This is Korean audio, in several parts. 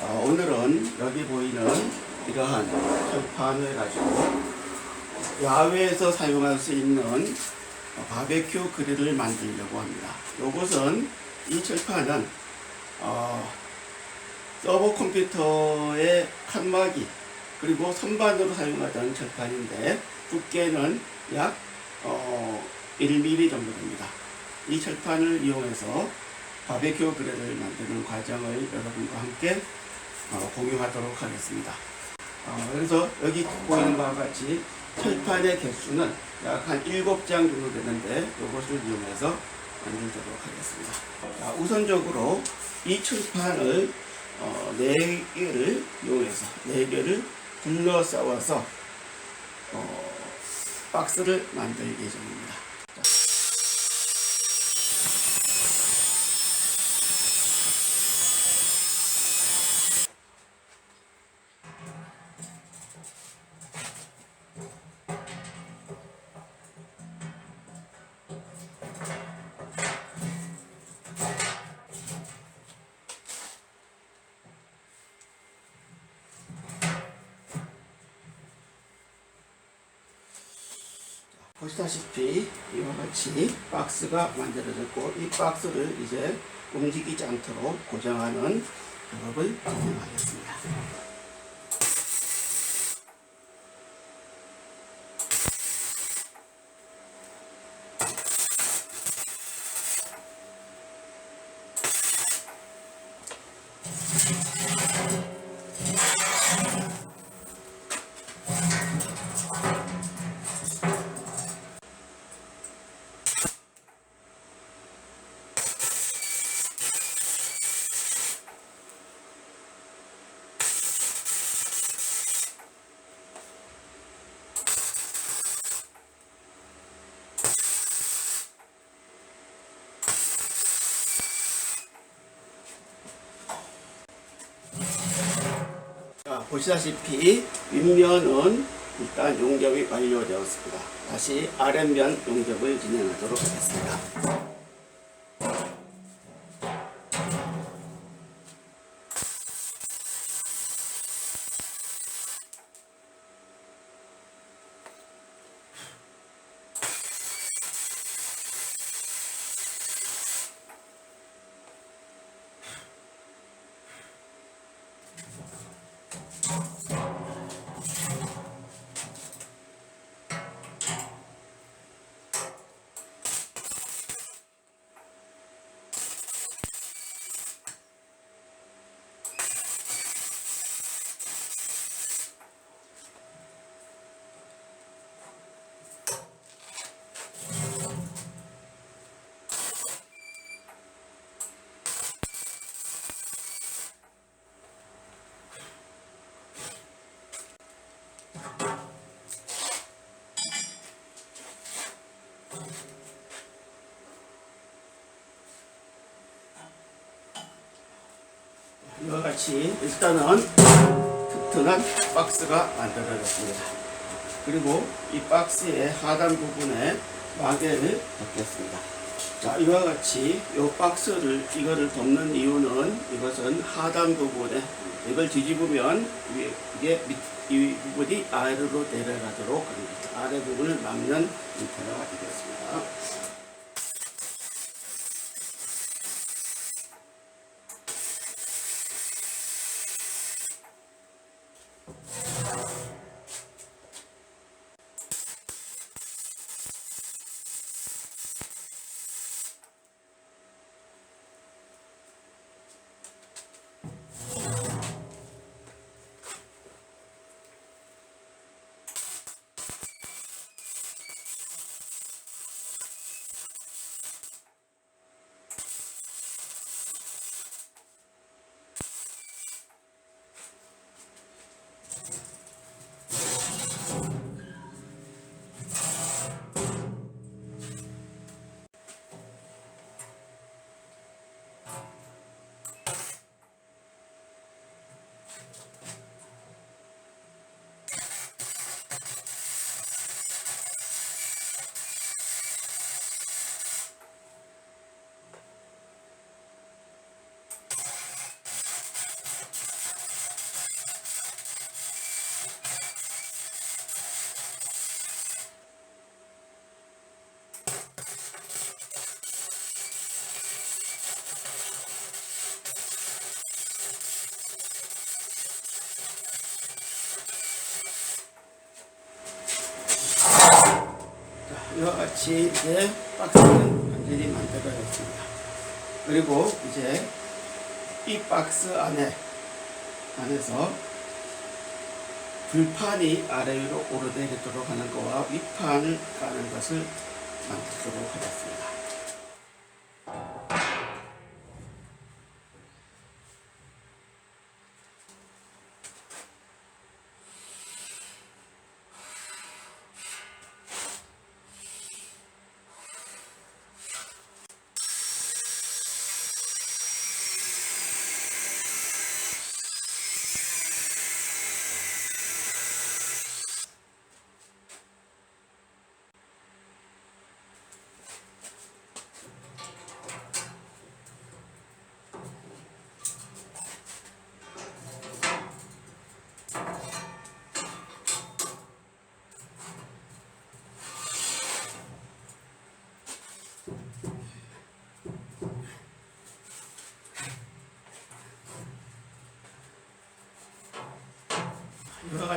어, 오늘은 여기 보이는 이러한 철판을 가지고 야외에서 사용할 수 있는 어, 바베큐 그릴을 만들려고 합니다. 이것은 이 철판은 어, 서버 컴퓨터의 칸막이 그리고 선반으로 사용하던 철판인데 두께는 약 어, 1mm 정도 됩니다. 이 철판을 이용해서 바베큐 그릴을 만드는 과정을 여러분과 함께 어, 공유하도록 하겠습니다. 어, 그래서 여기 보이는 바와 같이 철판의 개수는 약 한 7장 정도 되는데 이것을 이용해서 만들도록 하겠습니다. 자, 우선적으로 이 철판을 어, 4개를 이용해서 4개를 둘러싸워서 어, 박스를 만들 예정입니다. 보시다시피 이와 같이 박스가 만들어졌고 이 박스를 이제 움직이지 않도록 고정하는 작업을 진행하겠습니다. 보시다시피 윗면은 일단 용접이 완료되었습니다. 다시 아랫면 용접을 진행하도록 하겠습니다. 이와 같이 일단은 튼튼한 박스가 만들어졌습니다. 그리고 이 박스의 하단 부분에 마개를 덮겠습니다. 자, 이와 같이 이 박스를 이거를 덮는 이유는 이것은 하단 부분에 이걸 뒤집으면 위에 밑, 이 부분이 아래로 내려가도록 합니다. 아래 부분을 막는 형태가 되겠습니다. 같이 이제 박스는 완전히 만들어졌습니다. 그리고 이제 이 박스 안에 안에서 불판이 아래 위로 오르내리도록 하는 거와 윗판을 까는 것을 만들도록 하겠습니다.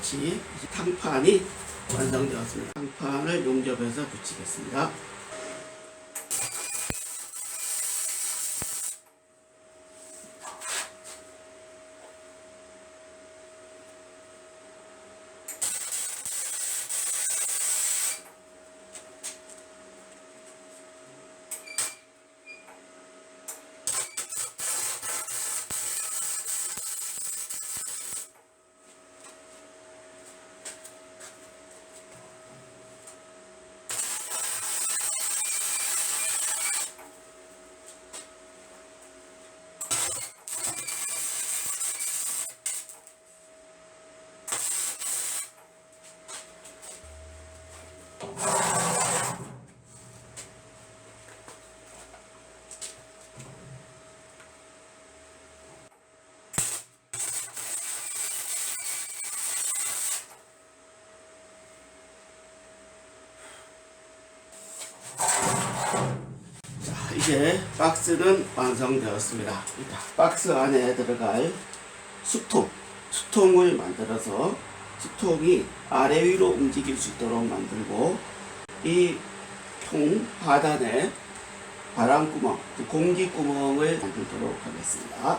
같이 이제 탕판이 완성되었습니다. 탕판을 용접해서 붙이겠습니다. 이제 박스는 완성되었습니다. 자, 박스 안에 들어갈 수통, 수통을 만들어서 수통이 아래 위로 움직일 수 있도록 만들고 이 통 하단에 바람구멍, 그 공기구멍을 만들도록 하겠습니다.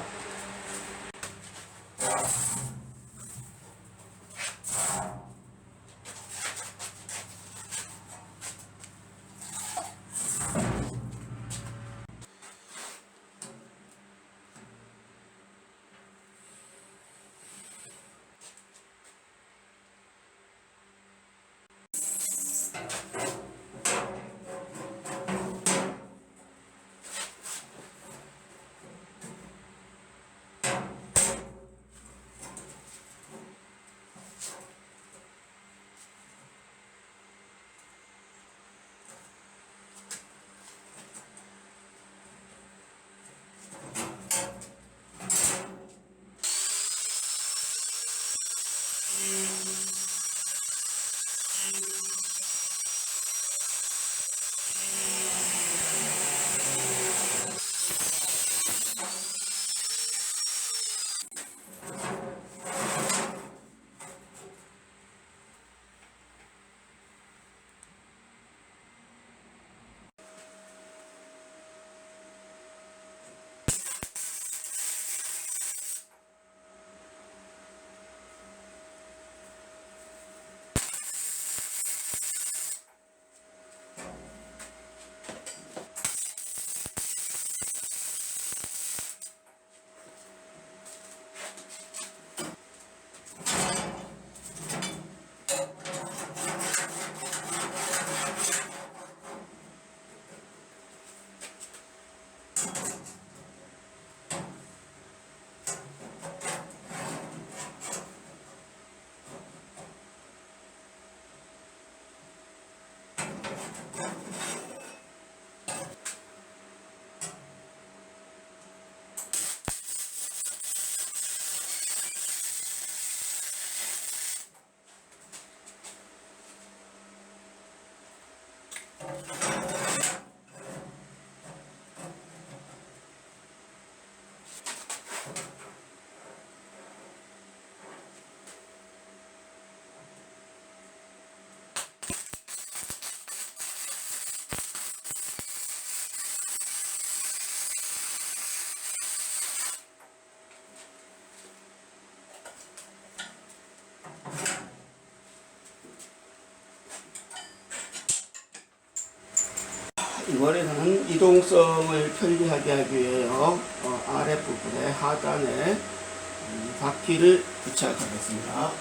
이번에는 이동성을 편리하게 하기 위하여 어, 아랫부분에 하단에 음, 바퀴를 부착하겠습니다.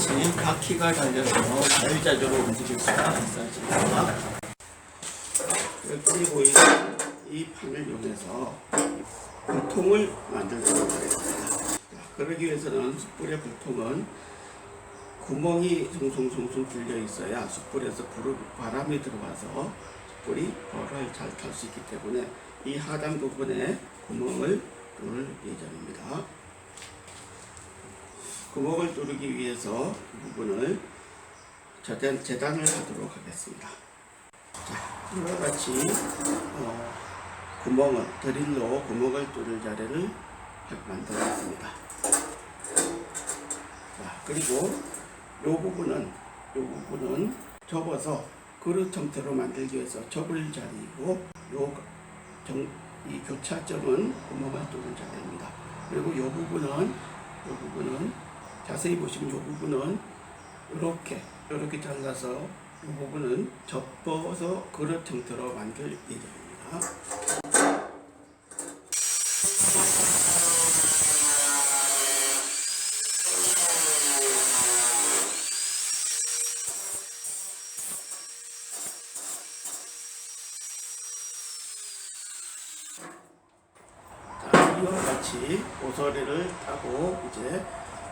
같이 바퀴가 달려서 자유자재로 움직일 수가 있어집니다. 그리고 이, 이 판을 이용해서 불통을 만들도록 하겠습니다. 자, 그러기 위해서는 숯불의 불통은 구멍이 송송송송 뚫려 있어야 숯불에서 불, 바람이 들어와서 숯불이 벌을 잘 탈 수 있기 때문에 이 하단 부분에 구멍을 뚫을 예정입니다. 구멍을 뚫기 위해서 이 부분을 재단, 재단을 하도록 하겠습니다. 자, 이와 같이 어, 구멍을 드릴로 구멍을 뚫을 자리를 만들었습니다. 자, 그리고 이 부분은 이 부분은 접어서 그릇 형태로 만들기 위해서 접을 자리이고 요 정, 이 교차점은 구멍을 뚫을 자리입니다. 그리고 이 부분은 이 부분은 자세히 보시면 이 부분은 이렇게 이렇게 잘라서 이 부분은 접어서 그릇 형태로 만들 예정입니다. 자, 이와 같이 오소리를 따고 이제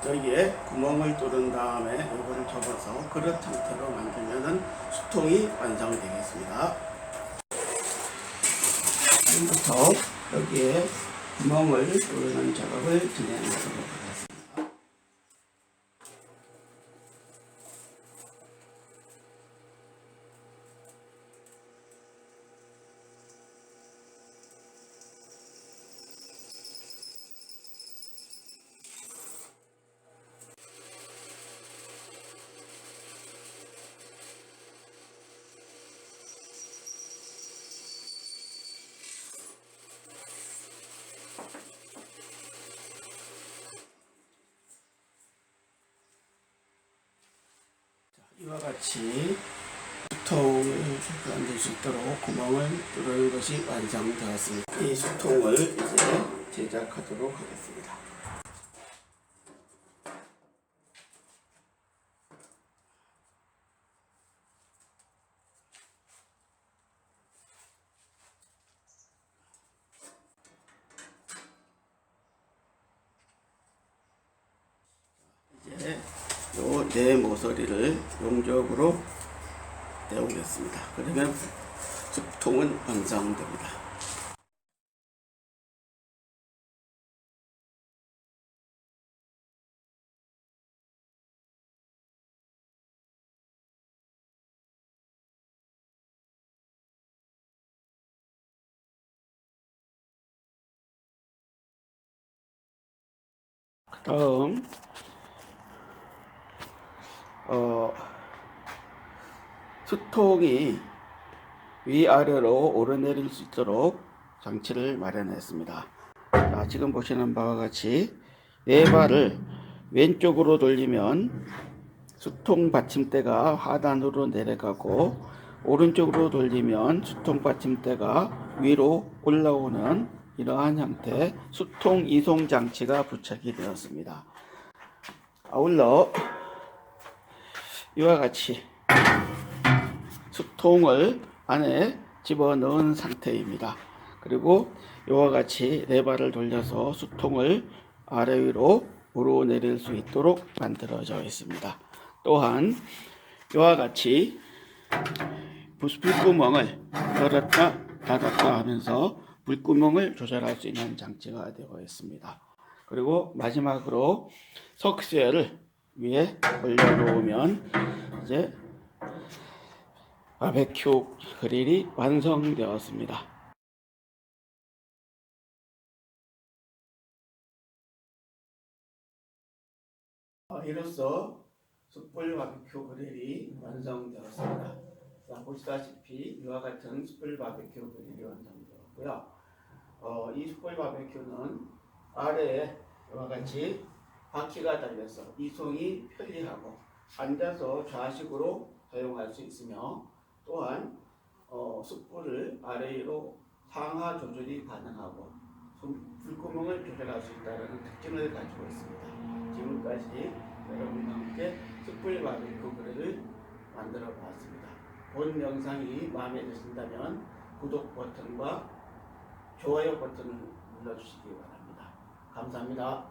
여기에 구멍을 뚫은 다음에 이거를 접어서 그릇 형태로 만들면은 수통이 완성되겠습니다. 지금부터 여기에 구멍을 뚫는 작업을 진행하도록 하겠습니다. 이와 같이 수통을 만들 수 있도록 구멍을 뚫는 것이 완성되었습니다. 이 수통을 이제 제작하도록 하겠습니다. 이제 요 네 모서리를 용접으로 내오겠습니다. 그러면 수통은 완성됩니다. 다음 어, 수통이 위아래로 오르내릴 수 있도록 장치를 마련했습니다. 자, 지금 보시는 바와 같이 네 발을 왼쪽으로 돌리면 수통 받침대가 하단으로 내려가고 오른쪽으로 돌리면 수통 받침대가 위로 올라오는 이러한 형태 수통 이송 장치가 부착이 되었습니다. 아울러 이와 같이 수통을 안에 집어넣은 상태입니다. 그리고 이와 같이 네 발을 돌려서 수통을 아래 위로 오르내릴 수 있도록 만들어져 있습니다. 또한 이와 같이 불구멍을 열었다 닫았다 하면서 불구멍을 조절할 수 있는 장치가 되어 있습니다. 그리고 마지막으로 석쇠를 위에 올려놓으면 이제 바베큐 그릴이 완성되었습니다. 어, 이로써 숯불 바베큐 그릴이 완성되었습니다. 자, 보시다시피 이와 같은 숯불 바베큐 그릴이 완성되었고요. 어, 이 숯불 바베큐는 아래에 이와 같이 바퀴가 달려서 이송이 편리하고 앉아서 좌식으로 사용할 수 있으며 또한 어, 숯불을 아래로 상하 조절이 가능하고 손- 불구멍을 조절할 수 있다는 특징을 가지고 있습니다. 지금까지 여러분과 함께 숯불 바비큐 그릴을 만들어 보았습니다. 본 영상이 마음에 드신다면 구독 버튼과 좋아요 버튼을 눌러주시기 바랍니다. 감사합니다.